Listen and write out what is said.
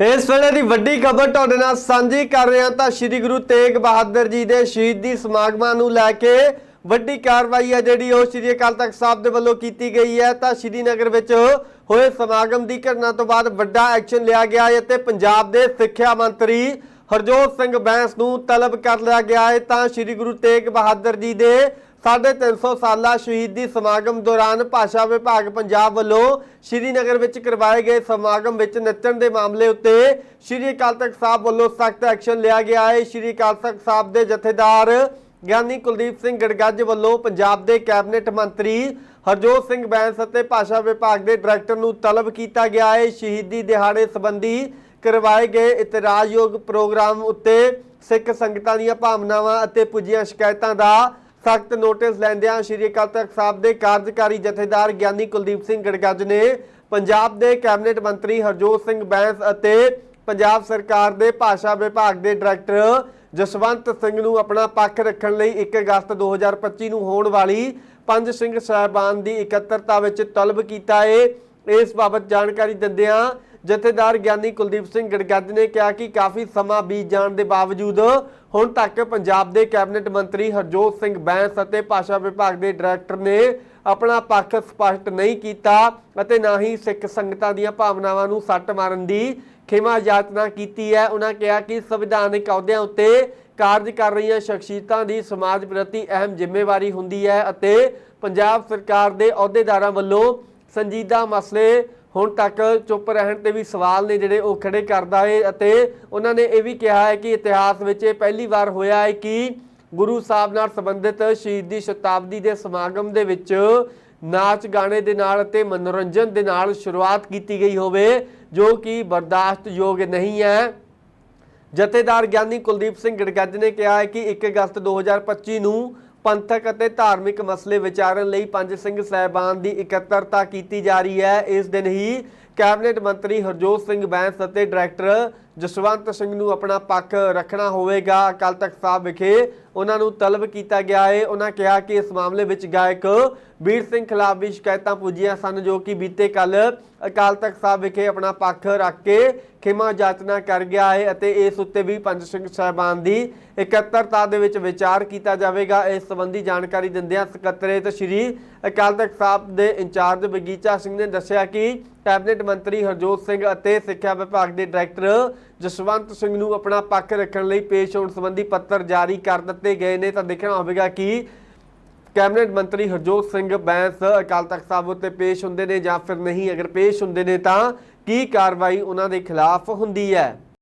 ਇਸ ਵੇਲੇ ਦੀ ਵੱਡੀ ਖਬਰ ਤੁਹਾਡੇ ਨਾਲ ਸਾਂਝੀ ਕਰ ਰਹੇ ਹਾਂ ਤਾਂ ਸ੍ਰੀ ਗੁਰੂ ਤੇਗ ਬਹਾਦਰ ਜੀ ਦੇ ਸ਼ਹੀਦੀ ਸਮਾਗਮਾਂ ਨੂੰ ਲੈ ਕੇ ਵੱਡੀ ਕਾਰਵਾਈ ਹੈ ਜਿਹੜੀ ਉਹ ਸ੍ਰੀ ਅਕਾਲ ਤਖਤ ਸਾਹਿਬ ਦੇ ਵੱਲੋਂ ਕੀਤੀ ਗਈ ਹੈ। ਤਾਂ ਸ਼੍ਰੀਨਗਰ ਵਿੱਚ ਹੋਏ ਸਮਾਗਮ ਦੀ ਘਟਨਾ ਤੋਂ ਬਾਅਦ ਵੱਡਾ ਐਕਸ਼ਨ ਲਿਆ ਗਿਆ ਹੈ ਤੇ ਪੰਜਾਬ ਦੇ ਸਿੱਖਿਆ ਮੰਤਰੀ ਹਰਜੋਤ ਸਿੰਘ ਬੈਂਸ ਨੂੰ ਤਲਬ ਕਰ ਲਿਆ ਗਿਆ ਹੈ ਤਾਂ ਸ੍ਰੀ ਗੁਰੂ ਤੇਗ ਬਹਾਦਰ ਜੀ ਦੇ 350 ਸਾਲਾ ਸ਼ਹੀਦੀ ਸਮਾਗਮ ਦੌਰਾਨ ਭਾਸ਼ਾ ਵਿਭਾਗ ਪੰਜਾਬ ਵੱਲੋਂ ਸ਼੍ਰੀਨਗਰ ਵਿੱਚ ਕਰਵਾਏ ਗਏ ਸਮਾਗਮ ਵਿੱਚ ਨੱਚਣ ਦੇ ਮਾਮਲੇ ਉੱਤੇ ਸ਼੍ਰੀ ਅਕਾਲ ਤਖਤ ਸਾਹਿਬ ਵੱਲੋਂ ਸਖਤ ਐਕਸ਼ਨ ਲਿਆ ਗਿਆ ਹੈ। ਸ਼੍ਰੀ ਅਕਾਲ ਤਖਤ ਸਾਹਿਬ ਦੇ ਜਥੇਦਾਰ ਗਿਆਨੀ ਕੁਲਦੀਪ ਸਿੰਘ ਗੜਗੱਜ ਵੱਲੋਂ ਪੰਜਾਬ ਦੇ ਕੈਬਨਿਟ ਮੰਤਰੀ ਹਰਜੋਤ ਸਿੰਘ ਬੈਂਸ ਅਤੇ ਭਾਸ਼ਾ ਵਿਭਾਗ ਦੇ ਡਾਇਰੈਕਟਰ ਨੂੰ ਤਲਬ ਕੀਤਾ ਗਿਆ ਹੈ। ਸ਼ਹੀਦੀ ਦਿਹਾੜੇ ਸੰਬੰਧੀ ਕਰਵਾਏ ਗਏ ਇਤਰਾਜ਼ਯੋਗ ਪ੍ਰੋਗਰਾਮ ਉੱਤੇ ਸਿੱਖ ਸੰਗਤਾਂ ਦੀਆਂ ਭਾਵਨਾਵਾਂ ਅਤੇ ਪੁੱਜੀਆਂ ਸ਼ਿਕਾਇਤਾਂ ਦਾ ਸਖਤ ਨੋਟਿਸ ਲੈਂਦਿਆਂ ਸ਼੍ਰੀ ਅਕਾਲ ਤਖਤ ਸਾਹਿਬ ਦੇ ਕਾਰਜਕਾਰੀ ਜਥੇਦਾਰ ਗਿਆਨੀ ਕੁਲਦੀਪ ਸਿੰਘ ਗੜਗੱਜ ਨੇ ਪੰਜਾਬ ਦੇ ਕੈਬਨਿਟ ਮੰਤਰੀ ਹਰਜੋਤ ਸਿੰਘ ਬੈਂਸ ਅਤੇ ਪੰਜਾਬ ਸਰਕਾਰ ਦੇ ਭਾਸ਼ਾ ਵਿਭਾਗ ਦੇ ਡਾਇਰੈਕਟਰ ਜਸਵੰਤ ਸਿੰਘ ਨੂੰ ਆਪਣਾ ਪੱਖ ਰੱਖਣ ਲਈ 1 ਅਗਸਤ 2025 ਨੂੰ ਹੋਣ ਵਾਲੀ ਪੰਜ ਸਿੰਘ ਸਾਹਿਬਾਨ ਦੀ ਇਕੱਤਰਤਾ ਵਿੱਚ ਤਲਬ ਕੀਤਾ ਏ। ਇਸ ਬਾਬਤ ਜਾਣਕਾਰੀ ਦਿੰਦਿਆਂ ਜਥੇਦਾਰ ਗਿਆਨੀ ਕੁਲਦੀਪ ਸਿੰਘ ਗੜਗੱਜ ਨੇ ਕਿਹਾ ਕਿ ਕਾਫੀ ਸਮਾਂ ਬੀਤ ਜਾਣ ਦੇ ਬਾਵਜੂਦ ਹੁਣ ਤੱਕ ਪੰਜਾਬ ਦੇ ਕੈਬਨਿਟ ਮੰਤਰੀ ਹਰਜੋਤ ਸਿੰਘ ਬੈਂਸ ਅਤੇ ਭਾਸ਼ਾ ਵਿਭਾਗ ਦੇ ਡਾਇਰੈਕਟਰ ਨੇ ਆਪਣਾ ਪੱਖ ਸਪਸ਼ਟ ਨਹੀਂ ਕੀਤਾ ਅਤੇ ਨਾ ਹੀ ਸਿੱਖ ਸੰਗਤਾਂ ਦੀਆਂ ਭਾਵਨਾਵਾਂ ਨੂੰ ਸੱਟ ਮਾਰਨ ਦੀ ਖਿਮਾ ਯਾਤਨਾ ਕੀਤੀ ਹੈ। ਉਹਨਾਂ ਕਿਹਾ ਕਿ ਸੰਵਿਧਾਨਕ ਅਹੁਦਿਆਂ ਉੱਤੇ ਕਾਰਜ ਕਰ ਰਹੀਆਂ ਸ਼ਖਸੀਅਤਾਂ ਦੀ ਸਮਾਜ ਪ੍ਰਤੀ ਅਹਿਮ ਜ਼ਿੰਮੇਵਾਰੀ ਹੁੰਦੀ ਹੈ ਅਤੇ ਪੰਜਾਬ ਸਰਕਾਰ ਦੇ ਅਹੁਦੇਦਾਰਾਂ ਵੱਲੋਂ ਸੰਜੀਦਾ ਮਸਲੇ ਹੁਣ ਤੱਕ ਚੁੱਪ ਰਹਿਣ ਤੇ ਵੀ ਸਵਾਲ ਨੇ ਜਿਹੜੇ ਉਹ ਖੜੇ ਕਰਦਾ ਹੈ ਅਤੇ ਉਹਨਾਂ ਨੇ ਇਹ ਵੀ ਕਿਹਾ ਹੈ ਕਿ ਇਤਿਹਾਸ ਵਿੱਚ ਇਹ ਪਹਿਲੀ ਵਾਰ ਹੋਇਆ ਹੈ ਕਿ ਗੁਰੂ ਸਾਹਿਬ ਨਾਲ ਸੰਬੰਧਿਤ ਸ਼ਹੀਦੀ ਸ਼ਤਾਬਦੀ ਦੇ ਸਮਾਗਮ ਦੇ ਵਿੱਚ ਨਾਚ ਗਾਣੇ ਦੇ ਨਾਲ ਅਤੇ ਮਨੋਰੰਜਨ ਦੇ ਨਾਲ ਸ਼ੁਰੂਆਤ ਕੀਤੀ ਗਈ ਹੋਵੇ, ਜੋ ਕਿ ਬਰਦਾਸ਼ਤਯੋਗ ਨਹੀਂ ਹੈ। ਜਥੇਦਾਰ ਗਿਆਨੀ ਕੁਲਦੀਪ ਸਿੰਘ ਗੜਗੱਜ ਨੇ ਕਿਹਾ ਹੈ ਕਿ 1 ਅਗਸਤ 2025 ਨੂੰ ਪੰਥਕ ਅਤੇ ਧਾਰਮਿਕ ਮਸਲੇ ਵਿਚਾਰਨ ਲਈ ਪੰਜ ਸਿੰਘ ਸਹਿਬਾਨ ਦੀ ਇਕੱਤਰਤਾ ਕੀਤੀ ਜਾ ਰਹੀ ਹੈ। ਇਸ ਦਿਨ ਹੀ ਕੈਬਨਿਟ ਮੰਤਰੀ ਹਰਜੋਤ ਸਿੰਘ ਬੈਂਸ ਅਤੇ ਡਾਇਰੈਕਟਰ ਜਸਵੰਤ ਸਿੰਘ ਨੂੰ ਆਪਣਾ ਪੱਖ ਰੱਖਣਾ ਹੋਵੇਗਾ। ਅਕਾਲ ਤਖਤ ਸਾਹਿਬ ਵਿਖੇ ਉਹਨਾਂ ਨੂੰ ਤਲਬ ਕੀਤਾ ਗਿਆ ਹੈ ਉਹਨਾਂ ਕਿਹਾ ਕਿ ਇਸ ਮਾਮਲੇ ਵਿੱਚ ਗਾਇਕ ਵੀਰ ਸਿੰਘ ਖਿਲਾਫ ਵੀ ਸ਼ਿਕਾਇਤਾਂ ਪੁੱਜੀਆਂ ਸਨ, ਜੋ ਕਿ ਬੀਤੇ ਕੱਲ ਅਕਾਲ ਤਖਤ ਸਾਹਿਬ ਵਿਖੇ ਆਪਣਾ ਪੱਖ ਰੱਖ ਕੇ ਖਿਮਾ ਜਾਚਨਾ ਕਰ ਗਿਆ ਹੈ ਅਤੇ ਇਸ ਉੱਤੇ ਵੀ ਪੰਜ ਸਿੰਘ ਸਾਹਿਬਾਨ ਦੀ ਇਕੱਤਰਤਾ ਦੇ ਵਿੱਚ ਵਿਚਾਰ ਕੀਤਾ ਜਾਵੇਗਾ। ਇਸ ਸੰਬੰਧੀ ਜਾਣਕਾਰੀ ਦਿੰਦਿਆਂ ਸਕੱਤਰੇਤ ਸ਼੍ਰੀ ਅਕਾਲ ਤਖਤ ਸਾਹਿਬ ਦੇ ਇੰਚਾਰਜ ਬਗੀਚਾ ਸਿੰਘ ਨੇ ਦੱਸਿਆ ਕਿ ਕੈਬਨਿਟ ਮੰਤਰੀ ਹਰਜੋਤ ਸਿੰਘ ਅਤੇ ਸਿੱਖਿਆ ਵਿਭਾਗ ਦੇ ਡਾਇਰੈਕਟਰ ਜਸਵੰਤ ਸਿੰਘ ਨੂੰ ਆਪਣਾ ਪੱਖ ਰੱਖਣ ਲਈ ਪੇਸ਼ ਹੋਣ ਸੰਬੰਧੀ ਪੱਤਰ ਜਾਰੀ ਕਰ ਦਿੱਤੇ ਗਏ ਨੇ। ਤਾਂ ਦੇਖਣਾ ਹੋਵੇਗਾ ਕਿ ਕੈਬਨਿਟ ਮੰਤਰੀ ਹਰਜੋਤ ਸਿੰਘ ਬੈਂਸ ਅਕਾਲ ਤਖਤ ਸਾਹਿਬ ਉੱਤੇ ਪੇਸ਼ ਹੁੰਦੇ ਨੇ ਜਾਂ ਫਿਰ ਨਹੀਂ। ਅਗਰ ਪੇਸ਼ ਹੁੰਦੇ ਨੇ ਤਾਂ ਕੀ ਕਾਰਵਾਈ ਉਹਨਾਂ ਦੇ ਖਿਲਾਫ ਹੁੰਦੀ ਹੈ?